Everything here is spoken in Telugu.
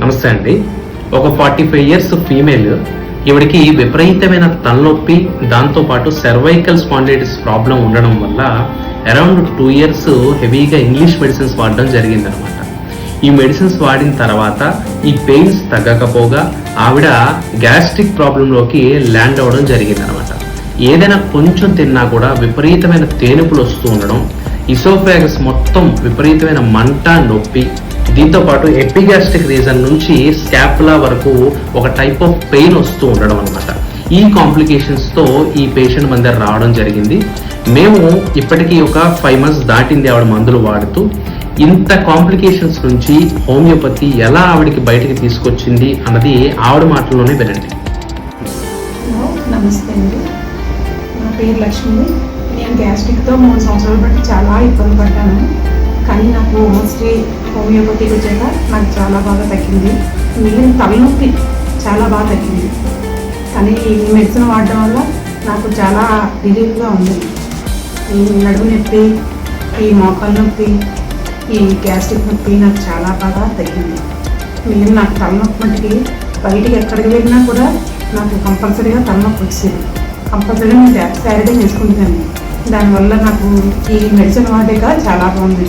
నమస్తే అండి. ఒక ఫార్టీ ఫైవ్ ఇయర్స్ ఫీమేల్ ఇవిడికి విపరీతమైన తలనొప్పి దాంతోపాటు సర్వైకల్ స్పాండిలైటిస్ ప్రాబ్లం ఉండడం వల్ల అరౌండ్ టూ ఇయర్స్ హెవీగా ఇంగ్లీష్ మెడిసిన్స్ వాడడం జరిగిందనమాట. ఈ మెడిసిన్స్ వాడిన తర్వాత ఈ పెయిన్స్ తగ్గకపోగా ఆవిడ గ్యాస్ట్రిక్ ప్రాబ్లంలోకి ల్యాండ్ అవ్వడం జరిగిందనమాట. ఏదైనా కొంచెం తిన్నా కూడా విపరీతమైన తేనుపులు వస్తూ ఉండడం ఇసోఫాగస్ మొత్తం విపరీతమైన మంట నొప్పి దీంతో పాటు ఎపిగాస్ట్రిక్ రీజన్ నుంచి స్కాపులా వరకు ఒక టైప్ ఆఫ్ పెయిన్ వస్తూ ఉండడం అనమాట ఈ కాంప్లికేషన్స్తో ఈ పేషెంట్ మన దగ్గర రావడం జరిగింది. మేము ఇప్పటికీ ఒక ఫైవ్ మంత్స్ దాటింది ఆవిడ మందులు వాడుతూ ఇంత కాంప్లికేషన్స్ నుంచి హోమియోపతి ఎలా ఆవిడకి బయటికి తీసుకొచ్చింది అన్నది ఆవిడ మాటల్లోనే వినండి. నమస్తే అండి. నా పేరు లక్ష్మి. నేను గ్యాస్ట్రిక్తో మూడు సంవత్సరాల బట్టి చాలా ఇబ్బంది పడ్డాను. కానీ నాకు మోస్ట్లీ హోమియోపతి వచ్చాక నాకు చాలా బాగా తగ్గింది. మిగిలిన తలనొప్పి చాలా బాగా తగ్గింది. కానీ ఈ మెడిసిన్ వాడడం వల్ల నాకు చాలా రిలీఫ్గా ఉంది. ఈ నడుము నొప్పి ఈ మోకాలు నొప్పి ఈ గ్యాస్ట్రిక్ నొప్పి నాకు చాలా బాగా తగ్గింది. మిగిలిన నాకు తలనొప్పి మటుకి బయటికి ఎక్కడికి వెళ్ళినా కూడా నాకు కంపల్సరీగా తలనొప్పి వచ్చేది. కంపల్సరీగా నేను శారీడే చేసుకుంటున్నాను. దానివల్ల నాకు ఈ మెడిసిన్ వాడేగా చాలా బాగుంది.